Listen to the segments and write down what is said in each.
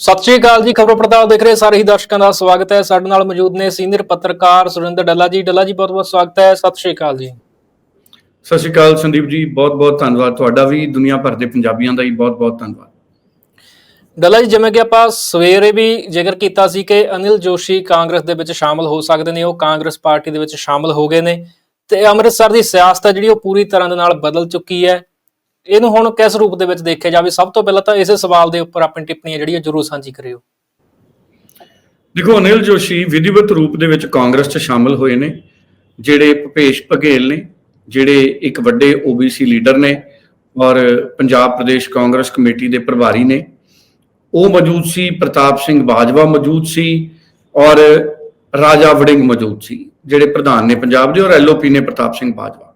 ਸਤਿ ਸ਼੍ਰੀ ਅਕਾਲ ਜੀ ਖਬਰ ਪੜਤਾਲ ਦੇਖ ਰਹੇ ਸਾਰੇ ਹੀ ਦਰਸ਼ਕਾਂ ਦਾ ਸਵਾਗਤ ਹੈ। ਸਾਡੇ ਨਾਲ ਮੌਜੂਦ ਨੇ ਸੀਨੀਅਰ ਪੱਤਰਕਾਰ ਸੁਰਿੰਦਰ ਡੱਲਾ ਜੀ। ਡੱਲਾ ਜੀ ਬਹੁਤ ਬਹੁਤ ਸਵਾਗਤ ਹੈ। ਸਤਿ ਸ਼੍ਰੀ ਅਕਾਲ ਜੀ। ਸਤਿ ਸ਼੍ਰੀ ਅਕਾਲ ਸੰਦੀਪ ਜੀ ਬਹੁਤ ਬਹੁਤ ਧੰਨਵਾਦ ਤੁਹਾਡਾ ਵੀ ਦੁਨੀਆ ਭਰ ਦੇ ਪੰਜਾਬੀਆਂ ਦਾ ਹੀ ਬਹੁਤ ਬਹੁਤ ਧੰਨਵਾਦ। ਡੱਲਾ ਜੀ ਜਿਵੇਂ ਕਿ ਆਪਾਂ ਸਵੇਰੇ ਵੀ ਜ਼ਿਕਰ ਕੀਤਾ ਸੀ ਕਿ ਅਨਿਲ ਜੋਸ਼ੀ ਕਾਂਗਰਸ ਦੇ ਵਿੱਚ ਸ਼ਾਮਲ ਹੋ ਸਕਦੇ ਨੇ ਉਹ ਕਾਂਗਰਸ ਪਾਰਟੀ ਦੇ ਵਿੱਚ ਸ਼ਾਮਲ ਹੋ ਗਏ ਨੇ ਤੇ ਅੰਮ੍ਰਿਤਸਰ ਦੀ ਸਿਆਸਤ ਹੈ ਜਿਹੜੀ ਉਹ ਪੂਰੀ ਤਰ੍ਹਾਂ ਦੇ ਨਾਲ ਬਦਲ ਚੁੱਕੀ ਹੈ। ਇਹਨੂੰ ਹੁਣ ਕਿਸ ਰੂਪ ਦੇ ਵਿੱਚ ਦੇਖਿਆ ਜਾਵੇ? ਸਭ ਤੋਂ ਪਹਿਲਾਂ ਤਾਂ ਇਸੇ ਸਵਾਲ ਦੇ ਉੱਪਰ ਆਪਣੀ ਟਿੱਪਣੀ ਜਿਹੜੀ ਉਹ ਜ਼ਰੂਰ ਸਾਂਝੀ ਕਰਿਓ। ਦੇਖੋ, ਅਨਿਲ ਜੋਸ਼ੀ ਵਿਧੀਵਤ ਰੂਪ ਦੇ ਵਿੱਚ ਕਾਂਗਰਸ 'ਚ ਸ਼ਾਮਲ ਹੋਏ ਨੇ, ਜਿਹੜੇ ਭੁਪੇਸ਼ ਬਘੇਲ ਨੇ, ਜਿਹੜੇ ਇੱਕ ਵੱਡੇ OBC ਲੀਡਰ ਨੇ ਔਰ ਪੰਜਾਬ ਪ੍ਰਦੇਸ਼ ਕਾਂਗਰਸ ਕਮੇਟੀ ਦੇ ਪ੍ਰਭਾਰੀ ਨੇ। ਉਹ ਮੌਜੂਦ ਸੀ, ਪ੍ਰਤਾਪ ਸਿੰਘ ਬਾਜਵਾ ਮੌਜੂਦ ਸੀ ਔਰ ਰਾਜਾ ਵੜਿੰਗ ਮੌਜੂਦ ਸੀ, ਜਿਹੜੇ ਪ੍ਰਧਾਨ ਨੇ ਪੰਜਾਬ ਦੇ ਔਰ ਐਲਓਪੀ ਨੇ ਪ੍ਰਤਾਪ ਸਿੰਘ ਬਾਜਵਾ।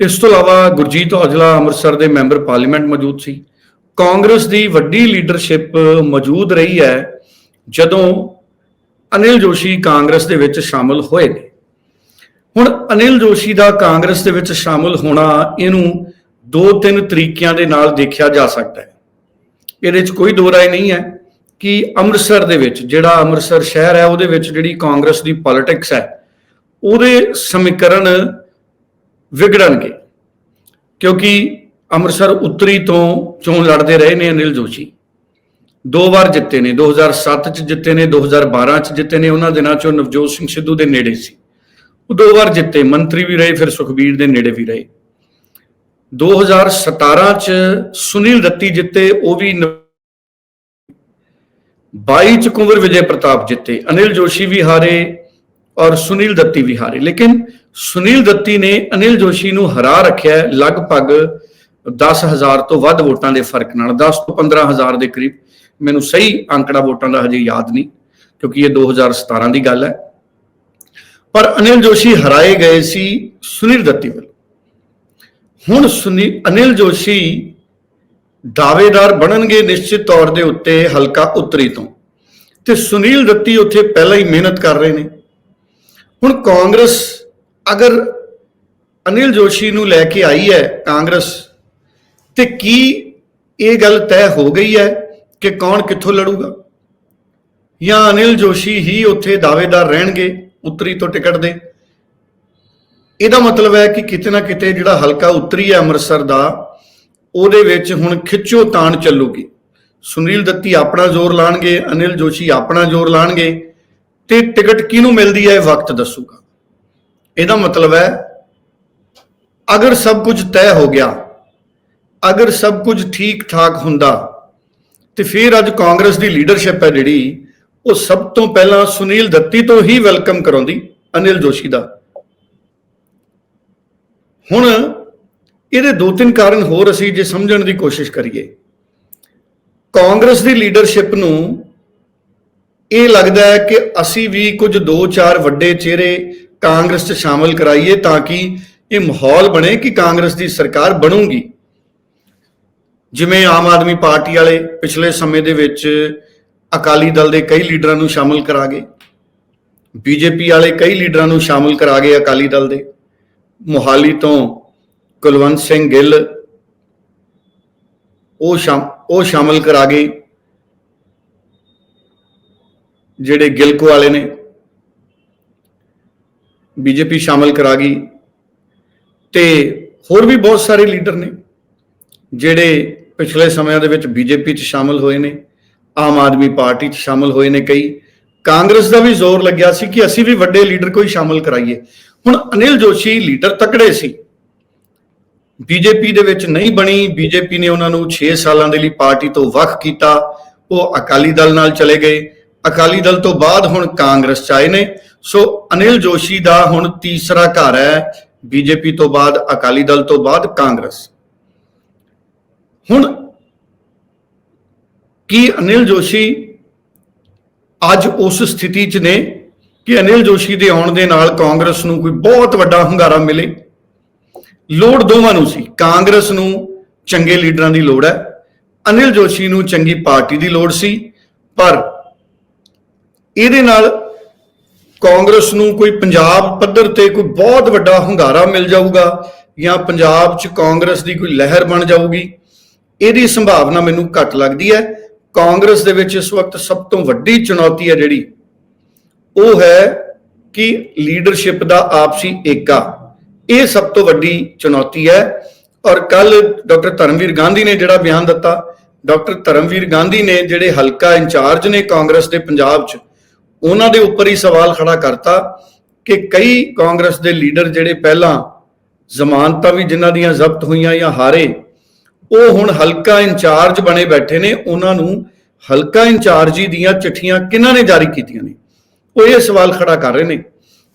ਇਸ ਤੋਂ ਇਲਾਵਾ ਗੁਰਜੀਤ ਔਜਲਾ ਅੰਮ੍ਰਿਤਸਰ ਦੇ ਮੈਂਬਰ ਪਾਰਲੀਮੈਂਟ ਮੌਜੂਦ ਸੀ। ਕਾਂਗਰਸ ਦੀ ਵੱਡੀ ਲੀਡਰਸ਼ਿਪ ਮੌਜੂਦ ਰਹੀ ਹੈ ਜਦੋਂ ਅਨਿਲ ਜੋਸ਼ੀ ਕਾਂਗਰਸ ਦੇ ਵਿੱਚ ਸ਼ਾਮਲ ਹੋਏ ਨੇ। ਹੁਣ ਅਨਿਲ ਜੋਸ਼ੀ ਦਾ ਕਾਂਗਰਸ ਦੇ ਵਿੱਚ ਸ਼ਾਮਲ ਹੋਣਾ ਇਹਨੂੰ ਦੋ ਤਿੰਨ ਤਰੀਕਿਆਂ ਦੇ ਨਾਲ ਦੇਖਿਆ ਜਾ ਸਕਦਾ ਹੈ। ਇਹਦੇ 'ਚ ਕੋਈ ਦੋ ਰਾਏ ਨਹੀਂ ਹੈ ਕਿ ਅੰਮ੍ਰਿਤਸਰ ਦੇ ਵਿੱਚ ਜਿਹੜਾ ਅੰਮ੍ਰਿਤਸਰ ਸ਼ਹਿਰ ਹੈ ਉਹਦੇ ਵਿੱਚ ਜਿਹੜੀ ਕਾਂਗਰਸ ਦੀ ਪੋਲਿਟਿਕਸ ਹੈ ਉਹਦੇ ਸਮੀਕਰਨ ਵਿਗੜਨਗੇ। ਕਿਉਂਕਿ ਅੰਮ੍ਰਿਤਸਰ ਉੱਤਰੀ ਤੋਂ ਚੋਣ ਲੜਦੇ ਰਹੇ ਨੇ ਅਨਿਲ ਜੋਸ਼ੀ। ਦੋ ਵਾਰ ਜਿੱਤੇ ਨੇ 2007 ਚ ਜਿੱਤੇ ਨੇ 2012 ਚ ਜਿੱਤੇ ਨੇ, ਉਹਨਾਂ ਦਿਨਾਂ ਚੋਂ ਨਵਜੋਤ ਸਿੰਘ ਸਿੱਧੂ ਦੇ ਨੇੜੇ ਸੀ। ਉਹ ਦੋ ਵਾਰ ਜਿੱਤੇ, ਮੰਤਰੀ ਵੀ ਰਹੇ, ਫਿਰ ਸੁਖਬੀਰ ਦੇ ਨੇੜੇ ਵੀ ਰਹੇ। 2017 ਚ ਸੁਨੀਲ ਦੱਤੀ ਜਿੱਤੇ, ਉਹ ਵੀ 22 ਚ ਕੁੰਵਰ ਵਿਜੇ ਪ੍ਰਤਾਪ ਜਿੱਤੇ, ਅਨਿਲ ਜੋਸ਼ੀ ਵੀ ਹਾਰੇ ਔਰ ਸੁਨੀਲ ਦੱਤੀ ਵੀ ਹਾਰੇ। ਲੇਕਿਨ ਸੁਨੀਲ ਦੱਤੀ ਨੇ ਅਨਿਲ ਜੋਸ਼ੀ ਨੂੰ ਹਰਾ ਰੱਖਿਆ ਹੈ। ਲਗਭਗ 10000 ਤੋਂ ਵੱਧ ਵੋਟਾਂ ਦੇ ਫ਼ਰਕ ਨਾਲ 10 ਤੋਂ 15000 ਦੇ ਕਰੀਬ। ਮੈਨੂੰ ਸਹੀ ਅੰਕੜਾ ਵੋਟਾਂ ਦਾ ਹਜੇ ਯਾਦ ਨਹੀਂ, ਕਿਉਂਕਿ ਇਹ 2017 ਦੀ ਗੱਲ ਹੈ। ਪਰ ਅਨਿਲ ਜੋਸ਼ੀ ਹਰਾਏ ਗਏ ਸੀ ਸੁਨੀਲ ਦੱਤੀ ਵੱਲ। ਹੁਣ ਸੁਨੀ, ਅਨਿਲ ਜੋਸ਼ੀ ਦਾਅਵੇਦਾਰ ਬਣਨਗੇ ਨਿਸ਼ਚਿਤ ਤੌਰ ਦੇ ਉੱਤੇ ਹਲਕਾ ਉੱਤਰੀ ਤੋਂ। ਤੇ ਸੁਨੀਲ ਦੱਤੀ ਉੱਥੇ ਪਹਿਲਾਂ ਹੀ ਮਿਹਨਤ ਕਰ ਰਹੇ ਨੇ। ਹੁਣ ਕਾਂਗਰਸ ਅਗਰ ਅਨਿਲ ਜੋਸ਼ੀ ਨੂੰ ਲੈ ਕੇ ਆਈ ਹੈ ਕਾਂਗਰਸ, ਤੇ ਕੀ ਇਹ ਗੱਲ ਤੈਅ ਹੋ ਗਈ ਹੈ ਕਿ ਕੌਣ ਕਿੱਥੋਂ ਲੜੂਗਾ? ਜਾਂ ਅਨਿਲ ਜੋਸ਼ੀ ਹੀ ਉੱਥੇ ਦਾਅਵੇਦਾਰ ਰਹਿਣਗੇ, ਉੱਤਰੀ ਤੋਂ ਟਿਕਟ ਦੇ? ਇਹਦਾ ਮਤਲਬ ਹੈ ਕਿ ਕਿਤੇ ਨਾ ਕਿਤੇ ਜਿਹੜਾ ਹਲਕਾ ਉੱਤਰੀ ਹੈ ਅੰਮ੍ਰਿਤਸਰ ਦਾ, ਉਹਦੇ ਵਿੱਚ ਹੁਣ ਖਿੱਚੋ ਤਾਣ ਚੱਲੂਗੀ। ਸੁਨੀਲ ਦੱਤੀ ਆਪਣਾ ਜ਼ੋਰ ਲਾਣਗੇ, ਅਨਿਲ ਜੋਸ਼ੀ ਆਪਣਾ ਜ਼ੋਰ ਲਾਣਗੇ, ਤੇ ਟਿਕਟ ਕਿਹਨੂੰ ਮਿਲਦੀ ਹੈ ਇਹ ਵਕਤ ਦੱਸੂਗਾ। ਇਹਦਾ ਮਤਲਬ ਹੈ, ਅਗਰ ਸਭ ਕੁਝ ਤੈਅ ਹੋ ਗਿਆ, ਅਗਰ ਸਭ ਕੁਝ ਠੀਕ ਠਾਕ ਹੁੰਦਾ, ਤੇ ਫਿਰ ਅੱਜ ਕਾਂਗਰਸ ਦੀ ਲੀਡਰਸ਼ਿਪ ਹੈ ਜਿਹੜੀ, ਉਹ ਸਭ ਤੋਂ ਪਹਿਲਾਂ ਸੁਨੀਲ ਦੱਤੀ ਤੋਂ ਹੀ ਵੈਲਕਮ ਕਰਾਉਂਦੀ, ਅਨਿਲ ਜੋਸ਼ੀ ਦਾ। ਹੁਣ ਇਹਦੇ ਦੋ ਤਿੰਨ ਕਾਰਨ ਹੋਰ ਅਸੀਂ ਜੇ ਸਮਝਣ ਦੀ ਕੋਸ਼ਿਸ਼ ਕਰੀਏ। ਕਾਂਗਰਸ ਦੀ ਲੀਡਰਸ਼ਿਪ ਨੂੰ ਇਹ ਲੱਗਦਾ ਹੈ ਕਿ ਅਸੀਂ ਵੀ ਕੁਝ ਦੋ ਚਾਰ ਵੱਡੇ ਚਿਹਰੇ ਕਾਂਗਰਸ 'ਚ ਸ਼ਾਮਲ ਕਰਾਈਏ ਤਾਂ ਕਿ ਇਹ ਮਾਹੌਲ ਬਣੇ ਕਿ ਕਾਂਗਰਸ ਦੀ ਸਰਕਾਰ ਬਣੂਗੀ। ਜਿਵੇਂ ਆਮ ਆਦਮੀ ਪਾਰਟੀ ਵਾਲੇ ਪਿਛਲੇ ਸਮੇਂ ਦੇ ਵਿੱਚ ਅਕਾਲੀ ਦਲ ਦੇ ਕਈ ਲੀਡਰਾਂ ਨੂੰ ਸ਼ਾਮਲ ਕਰਾ ਗਏ। ਬੀਜੇਪੀ ਵਾਲੇ ਕਈ ਲੀਡਰਾਂ ਨੂੰ ਸ਼ਾਮਲ ਕਰਾ ਗਏ ਅਕਾਲੀ ਦਲ ਦੇ। ਮੁਹਾਲੀ ਤੋਂ ਕੁਲਵੰਤ ਸਿੰਘ ਗਿੱਲ ਉਹ ਸ਼ਾਮ, ਉਹ ਸ਼ਾਮਲ ਕਰਾ ਗਏ। ਜਿਹੜੇ ਗਿਲਕੋ ਵਾਲੇ ਨੇ ਬੀਜੇਪੀ ਸ਼ਾਮਲ ਕਰਾ ਗਈ ਤੇ ਹੋਰ ਵੀ ਬਹੁਤ ਸਾਰੇ ਲੀਡਰ ਨੇ ਜਿਹੜੇ ਪਿਛਲੇ ਸਮਿਆਂ ਦੇ ਵਿੱਚ ਬੀਜੇਪੀ 'ਚ ਸ਼ਾਮਲ ਹੋਏ ਨੇ, ਆਮ ਆਦਮੀ ਪਾਰਟੀ 'ਚ ਸ਼ਾਮਲ ਹੋਏ ਨੇ ਕਈ। ਕਾਂਗਰਸ ਦਾ ਵੀ ਜ਼ੋਰ ਲੱਗਿਆ ਸੀ ਕਿ ਅਸੀਂ ਵੀ ਵੱਡੇ ਲੀਡਰ ਕੋਈ ਸ਼ਾਮਲ ਕਰਾਈਏ। ਹੁਣ ਅਨਿਲ ਜੋਸ਼ੀ ਲੀਡਰ ਤਕੜੇ ਸੀ। ਬੀਜੇਪੀ ਦੇ ਵਿੱਚ ਨਹੀਂ ਬਣੀ। ਬੀਜੇਪੀ ਨੇ ਉਹਨਾਂ ਨੂੰ 6 ਸਾਲਾਂ ਦੇ ਲਈ ਪਾਰਟੀ ਤੋਂ ਵੱਖ ਕੀਤਾ। ਉਹ ਅਕਾਲੀ ਦਲ ਨਾਲ ਚਲੇ ਗਏ। ਅਕਾਲੀ ਦਲ ਤੋਂ ਬਾਅਦ ਹੁਣ ਕਾਂਗਰਸ ਚ ਆਏ ਨੇ। ਸੋ ਅਨਿਲ ਜੋਸ਼ੀ ਦਾ ਹੁਣ ਤੀਸਰਾ ਘਰ ਹੈ। ਬੀਜੇਪੀ ਤੋਂ ਬਾਅਦ, ਅਕਾਲੀ ਦਲ ਤੋਂ ਬਾਅਦ ਕਾਂਗਰਸ। ਹੁਣ ਕੀ ਅਨਿਲ ਜੋਸ਼ੀ ਅੱਜ ਉਸ ਸਥਿਤੀ 'ਚ ਨੇ ਕਿ ਅਨਿਲ ਜੋਸ਼ੀ ਦੇ ਆਉਣ ਦੇ ਨਾਲ ਕਾਂਗਰਸ ਨੂੰ ਕੋਈ ਬਹੁਤ ਵੱਡਾ ਹੰਗਾਰਾ ਮਿਲੇ? ਲੋੜ ਦੋਵਾਂ ਨੂੰ ਸੀ। ਕਾਂਗਰਸ ਨੂੰ ਚੰਗੇ ਲੀਡਰਾਂ ਦੀ ਲੋੜ ਹੈ। ਅਨਿਲ ਜੋਸ਼ੀ ਨੂੰ ਚੰਗੀ ਪਾਰਟੀ ਦੀ ਲੋੜ ਸੀ। ਪਰ ਇਹਦੇ ਨਾਲ ਕਾਂਗਰਸ ਨੂੰ ਕੋਈ ਪੰਜਾਬ ਪੱਧਰ ਤੇ ਕੋਈ ਬਹੁਤ ਵੱਡਾ ਹੰਗਾਰਾ ਮਿਲ ਜਾਊਗਾ ਜਾਂ ਪੰਜਾਬ 'ਚ ਕਾਂਗਰਸ ਦੀ ਕੋਈ ਲਹਿਰ ਬਣ ਜਾਊਗੀ, ਇਹਦੀ ਸੰਭਾਵਨਾ ਮੈਨੂੰ ਘੱਟ ਲੱਗਦੀ ਹੈ। ਕਾਂਗਰਸ ਦੇ ਵਿੱਚ ਇਸ ਵਕਤ ਸਭ ਤੋਂ ਵੱਡੀ ਚੁਣੌਤੀ ਹੈ ਜਿਹੜੀ, ਉਹ ਹੈ ਕਿ ਲੀਡਰਸ਼ਿਪ ਦਾ ਆਪਸੀ ਏਕਾ। ਇਹ ਸਭ ਤੋਂ ਵੱਡੀ ਚੁਣੌਤੀ ਹੈ ਔਰ ਕੱਲ ਡਾਕਟਰ ਧਰਮਵੀਰ ਗਾਂਧੀ ਨੇ ਜਿਹੜਾ ਬਿਆਨ ਦਿੱਤਾ, ਡਾਕਟਰ ਧਰਮਵੀਰ ਗਾਂਧੀ ਨੇ ਜਿਹੜੇ ਹਲਕਾ ਇੰਚਾਰਜ ਨੇ ਕਾਂਗਰਸ ਦੇ ਪੰਜਾਬ 'ਚ ਉਹਨਾਂ ਦੇ ਉੱਪਰ ਹੀ ਸਵਾਲ ਖੜਾ ਕਰਤਾ ਕਿ ਕਈ ਕਾਂਗਰਸ ਦੇ ਲੀਡਰ ਜਿਹੜੇ ਪਹਿਲਾਂ ਜ਼ਮਾਨਤਾਂ ਵੀ ਜਿਨ੍ਹਾਂ ਦੀਆਂ ਜ਼ਬਤ ਹੋਈਆਂ ਜਾਂ ਹਾਰੇ, ਉਹ ਹੁਣ ਹਲਕਾ ਇੰਚਾਰਜ ਬਣੇ ਬੈਠੇ ਨੇ, ਉਹਨਾਂ ਨੂੰ ਹਲਕਾ ਇੰਚਾਰਜ ਜੀ ਦੀਆਂ ਚਿੱਠੀਆਂ ਕਿਹਨਾਂ ਨੇ ਜਾਰੀ ਕੀਤੀਆਂ ਨੇ? ਉਹ ਇਹ ਸਵਾਲ ਖੜਾ ਕਰ ਰਹੇ ਨੇ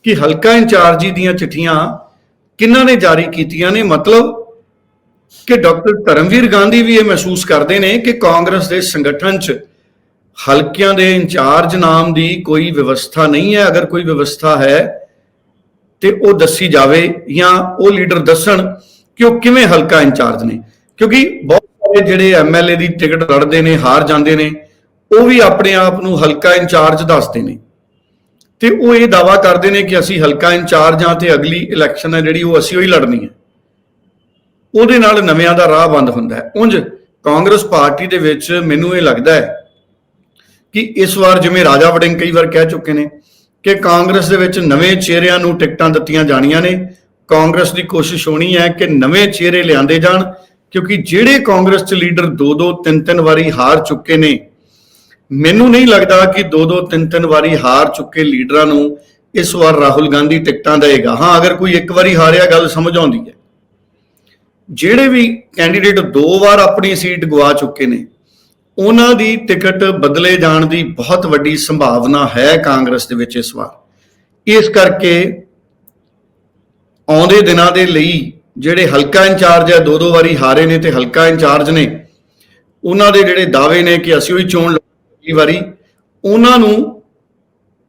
ਕਿ ਹਲਕਾ ਇੰਚਾਰਜ ਜੀ ਦੀਆਂ ਚਿੱਠੀਆਂ ਕਿਹਨਾਂ ਨੇ ਜਾਰੀ ਕੀਤੀਆਂ ਨੇ? ਮਤਲਬ ਕਿ ਡਾਕਟਰ ਧਰਮਵੀਰ ਗਾਂਧੀ ਵੀ ਇਹ ਮਹਿਸੂਸ ਕਰਦੇ ਨੇ ਕਿ ਕਾਂਗਰਸ ਦੇ ਸੰਗਠਨ 'ਚ ਹਲਕਿਆਂ ਦੇ ਇੰਚਾਰਜ ਨਾਮ ਦੀ ਕੋਈ ਵਿਵਸਥਾ ਨਹੀਂ ਹੈ। ਅਗਰ ਕੋਈ ਵਿਵਸਥਾ ਹੈ ਤੇ ਉਹ ਦੱਸੀ ਜਾਵੇ ਜਾਂ ਉਹ ਲੀਡਰ ਦੱਸਣ ਕਿ ਉਹ ਕਿਵੇਂ ਹਲਕਾ ਇੰਚਾਰਜ ਨੇ। ਕਿਉਂਕਿ ਬਹੁਤ ਸਾਰੇ ਜਿਹੜੇ ਐਮਐਲਏ ਦੀ ਟਿਕਟ ਲੜਦੇ ਨੇ, ਹਾਰ ਜਾਂਦੇ ਨੇ, ਉਹ ਵੀ ਆਪਣੇ ਆਪ ਨੂੰ ਹਲਕਾ ਇੰਚਾਰਜ ਦੱਸਦੇ ਨੇ। ਤੇ ਉਹ ਇਹ ਦਾਵਾ ਕਰਦੇ ਨੇ ਕਿ ਅਸੀਂ ਹਲਕਾ ਇੰਚਾਰਜ ਹਾਂ ਤੇ ਅਗਲੀ ਇਲੈਕਸ਼ਨ ਹੈ ਜਿਹੜੀ ਉਹ ਅਸੀਂ ਉਹੀ ਲੜਨੀ ਹੈ। ਉਹਦੇ ਨਾਲ ਨਵਿਆਂ ਦਾ ਰਾਹ ਬੰਦ ਹੁੰਦਾ ਹੈ। ਉਂਝ ਕਾਂਗਰਸ ਪਾਰਟੀ ਦੇ ਵਿੱਚ ਮੈਨੂੰ ਇਹ ਲੱਗਦਾ ਹੈ ਕਿ ਇਸ ਵਾਰ ਜਿਵੇਂ ਰਾਜਾ ਵੜਿੰਗ ਕਈ ਵਾਰ ਕਹਿ ਚੁੱਕੇ ਨੇ ਕਿ ਕਾਂਗਰਸ ਦੇ ਵਿੱਚ ਨਵੇਂ ਚਿਹਰਿਆਂ ਨੂੰ ਟਿਕਟਾਂ ਦਿੱਤੀਆਂ ਜਾਣੀਆਂ ਨੇ। ਕਾਂਗਰਸ ਦੀ ਕੋਸ਼ਿਸ਼ ਹੋਣੀ ਹੈ ਕਿ ਨਵੇਂ ਚਿਹਰੇ ਲਿਆਂਦੇ ਜਾਣ, ਕਿਉਂਕਿ ਜਿਹੜੇ ਕਾਂਗਰਸ ਚ ਲੀਡਰ ਦੋ ਦੋ ਤਿੰਨ ਤਿੰਨ ਵਾਰੀ ਹਾਰ ਚੁੱਕੇ ਨੇ, ਮੈਨੂੰ ਨਹੀਂ ਲੱਗਦਾ ਕਿ ਦੋ ਦੋ ਤਿੰਨ ਤਿੰਨ ਵਾਰੀ ਹਾਰ ਚੁੱਕੇ ਲੀਡਰਾਂ ਨੂੰ ਇਸ ਵਾਰ ਰਾਹੁਲ ਗਾਂਧੀ ਟਿਕਟਾਂ ਦੇਗਾ ਹਾਂ, ਅਗਰ ਕੋਈ ਇੱਕ ਵਾਰੀ ਹਾਰਿਆ, ਗੱਲ ਸਮਝ ਆਉਂਦੀ ਹੈ। ਜਿਹੜੇ ਵੀ ਕੈਂਡੀਡੇਟ ਦੋ ਵਾਰ ਆਪਣੀ ਸੀਟ ਗਵਾ ਚੁੱਕੇ ਨੇ ਉਹਨਾਂ ਦੀ ਟਿਕਟ ਬਦਲੇ ਜਾਣ ਦੀ ਬਹੁਤ ਵੱਡੀ ਸੰਭਾਵਨਾ ਹੈ ਕਾਂਗਰਸ ਦੇ ਵਿੱਚ ਇਸ ਵਾਰ। ਇਸ ਕਰਕੇ ਆਉਂਦੇ ਦਿਨਾਂ ਦੇ ਲਈ ਜਿਹੜੇ ਹਲਕਾ ਇੰਚਾਰਜ ਹੈ ਦੋ ਦੋ ਵਾਰੀ ਹਾਰੇ ਨੇ ਤੇ ਹਲਕਾ ਇੰਚਾਰਜ ਨੇ, ਉਹਨਾਂ ਦੇ ਜਿਹੜੇ ਦਾਅਵੇ ਨੇ ਕਿ ਅਸੀਂ ਹੀ ਚੋਣ ਲੜੀ ਵਾਰੀ, ਉਹਨਾਂ ਨੂੰ